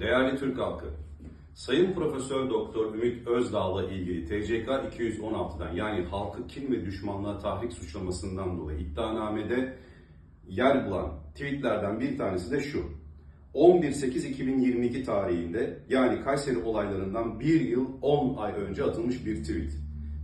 Değerli Türk halkı, Sayın Profesör Doktor Ümit Özdağ'la ilgili TCK 216'dan yani halkı kin ve düşmanlığa tahrik suçlamasından dolayı iddianamede yer bulan tweetlerden bir tanesi de şu. 11.8.2022 tarihinde yani Kayseri olaylarından bir yıl 10 ay önce atılmış bir tweet.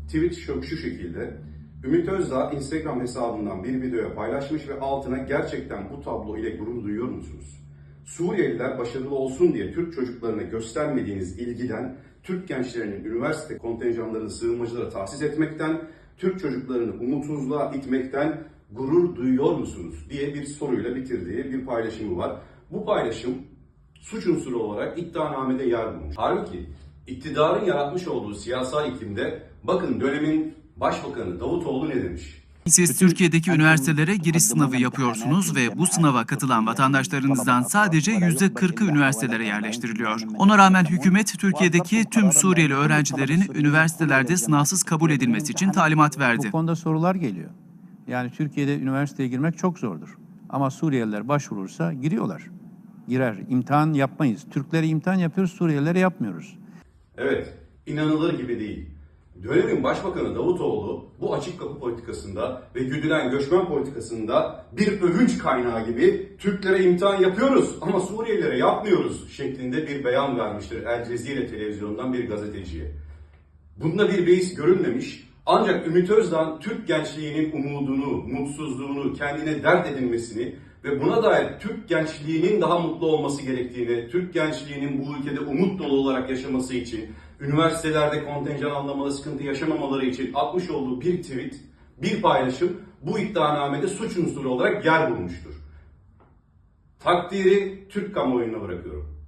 Tweet şu, şu şekilde. Ümit Özdağ Instagram hesabından bir video paylaşmış ve altına gerçekten bu tablo ile gurur duyuyor musunuz? Suriyeliler başarılı olsun diye Türk çocuklarına göstermediğiniz ilgiden Türk gençlerinin üniversite kontenjanlarını sığınmacılara tahsis etmekten, Türk çocuklarını umutsuzluğa itmekten gurur duyuyor musunuz diye bir soruyla bitirdiği bir paylaşımı var. Bu paylaşım suç unsuru olarak iddianamede yer bulmuş. Halbuki iktidarın yaratmış olduğu siyasal iklimde bakın dönemin başbakanı Davutoğlu ne demiş? Siz Türkiye'deki üniversitelere giriş sınavı yapıyorsunuz ve bu sınava katılan vatandaşlarınızdan sadece %40'ı üniversitelere yerleştiriliyor. Ona rağmen hükümet Türkiye'deki tüm Suriyeli öğrencilerin üniversitelerde sınavsız kabul edilmesi için talimat verdi. Bu konuda sorular geliyor. Yani Türkiye'de üniversiteye girmek çok zordur. Ama Suriyeliler başvurursa giriyorlar. Girer. İmtihan yapmayız. Türklere imtihan yapıyoruz, Suriyelilere yapmıyoruz. Evet, inanılır gibi değil. Dönemin Başbakanı Davutoğlu bu açık kapı politikasında ve güdülen göçmen politikasında bir övünç kaynağı gibi Türklere imtihan yapıyoruz ama Suriyelilere yapmıyoruz şeklinde bir beyan vermiştir El Cezire televizyonundan bir gazeteciye. Bunda bir beis görülmemiş ancak Ümit Özdağ Türk gençliğinin umudunu, mutsuzluğunu, kendine dert edinmesini ve buna dair Türk gençliğinin daha mutlu olması gerektiğini, Türk gençliğinin bu ülkede umut dolu olarak yaşaması için, üniversitelerde kontenjan anlamada sıkıntı yaşamamaları için atmış olduğu bir tweet, bir paylaşım bu iddianamede suç unsuru olarak yer bulmuştur. Takdiri Türk kamuoyuna bırakıyorum.